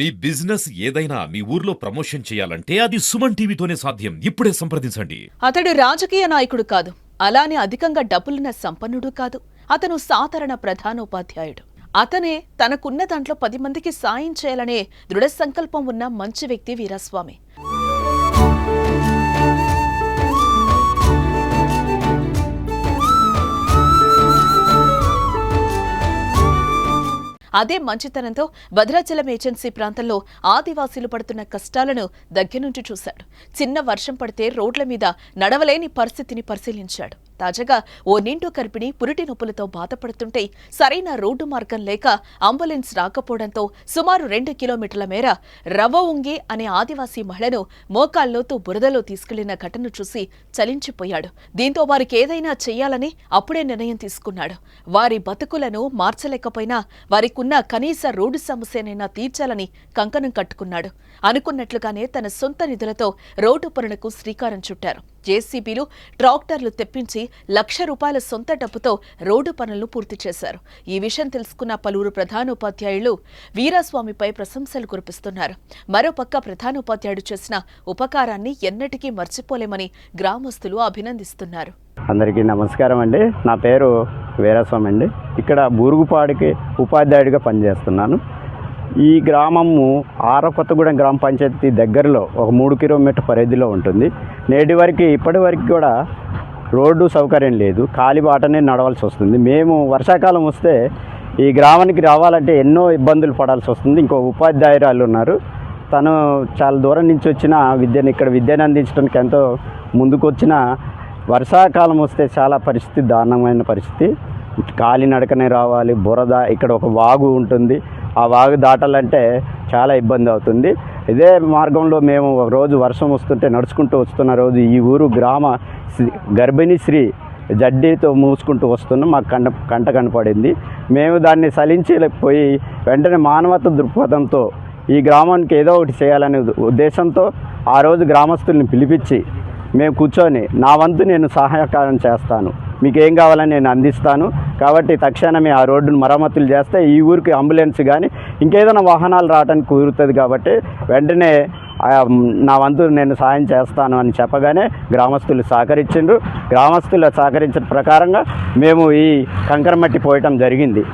మీ business ఏదైనా మీ ఊర్లో promotion చేయాలంటే అది సుమన్ టీవీతోనే సాధ్యం. ఇప్పుడే సంప్రదించండి. అతడు రాజకీయ నాయకుడు కాదు. అలానే అధికంగా డబ్బులున్న సంపన్నుడు కాదు. అతను సాధారణ ప్రధానోపాధ్యాయుడు. అతనే తనకున్న దాంట్లో పది మందికి సాయం చేయాలనే దృఢ సంకల్పం ఉన్న మంచి వ్యక్తి వీరస్వామి. అదే మంచితనంతో భద్రాచలం ఏజెన్సీ ప్రాంతంలో ఆదివాసీలు పడుతున్న కష్టాలను దగ్గర నుంచి చూశాడు. చిన్న వర్షం పడితే రోడ్ల మీద నడవలేని పరిస్థితిని పరిశీలించాడు. తాజాగా ఓ నిండు గర్భిణి పురిటి నొప్పులతో బాధపడుతుంటే సరైన రోడ్డు మార్గం లేక అంబులెన్స్ రాకపోవడంతో సుమారు రెండు కిలోమీటర్ల మేర రవ ఉంగి అనే ఆదివాసీ మహిళను మోకాల్లోతూ బురదలో తీసుకెళ్ళిన ఘటన చూసి చలించిపోయాడు. దీంతో వారికి ఏదైనా చెయ్యాలని అప్పుడే నిర్ణయం తీసుకున్నాడు. వారి బతుకులను మార్చలేకపోయినా వారికున్న కనీస రోడ్డు సమస్యనైనా తీర్చాలని కంకణం కట్టుకున్నాడు. అనుకున్నట్లుగానే తన సొంత నిధులతో రోడ్డు పనులకు శ్రీకారం చుట్టారు. జేసీబీలు ట్రాక్టర్లు తెప్పించి లక్ష రూపాయల సొంత డబ్బుతో రోడ్డు పనులను పూర్తి చేశారు. ఈ విషయం తెలుసుకున్న పలువురు ప్రధానోపాధ్యాయులు వీరాస్వామిపై ప్రశంసలు కురిపిస్తున్నారు. మరోపక్క ప్రధానోపాధ్యాయుడు చేసిన ఉపకారాన్ని ఎన్నటికీ మర్చిపోలేమని గ్రామస్తులు అభినందిస్తున్నారు. అందరికీ నమస్కారం అండి. నా పేరు వీరాస్వామి అండి. ఇక్కడ బూరుగుపాడికి ఉపాధ్యాయుడిగా పనిచేస్తున్నాను. ఈ గ్రామము ఆరకొత్తగూడెం గ్రామ పంచాయతీ దగ్గరలో ఒక మూడు కిలోమీటర్ పరిధిలో ఉంటుంది. నేటి వరకు ఇప్పటి వరకు కూడా రోడ్డు సౌకర్యం లేదు. కాలిబాటనే నడవాల్సి వస్తుంది. మేము వర్షాకాలం వస్తే ఈ గ్రామానికి రావాలంటే ఎన్నో ఇబ్బందులు పడాల్సి వస్తుంది. ఇంకో ఉపాధ్యాయురాలు ఉన్నారు. తను చాలా దూరం నుంచి వచ్చిన విద్యను ఇక్కడ విద్యను అందించడానికి ఎంతో ముందుకు వచ్చిన వర్షాకాలం వస్తే చాలా పరిస్థితి దారుణమైన పరిస్థితి. కాలినడకనే రావాలి. బురద ఇక్కడ ఒక వాగు ఉంటుంది. ఆ వాగు దాటాలంటే చాలా ఇబ్బంది అవుతుంది. ఇదే మార్గంలో మేము రోజు వర్షం వస్తుంటే నడుచుకుంటూ వస్తున్న రోజు ఈ ఊరు గ్రామ గర్భిణీ శ్రీ జడ్డీతో మూసుకుంటూ వస్తున్నాం. మాకు కంట కంట కనపడింది. మేము దాన్ని సలించలేకపోయి వెంటనే మానవత దృక్పథంతో ఈ గ్రామానికి ఏదో ఒకటి చేయాలనే ఉద్దేశంతో ఆ రోజు గ్రామస్తుల్ని పిలిపించి మేము కూర్చొని నా వంతు నేను సహాయకారం చేస్తాను. మీకు ఏం కావాలని నేను అందిస్తాను. కాబట్టి తక్షణమే ఆ రోడ్డును మరమ్మతులు చేస్తే ఈ ఊరికి అంబులెన్స్ కానీ ఇంకేదైనా వాహనాలు రావడానికి కుదురుతుంది కాబట్టి వెంటనే నా వంతు నేను సాయం చేస్తాను అని చెప్పగానే గ్రామస్తులు సహకరించిండ్రు. గ్రామస్తులు సహకరించిన ప్రకారంగా మేము ఈ కంకరమట్టి పోయటం జరిగింది.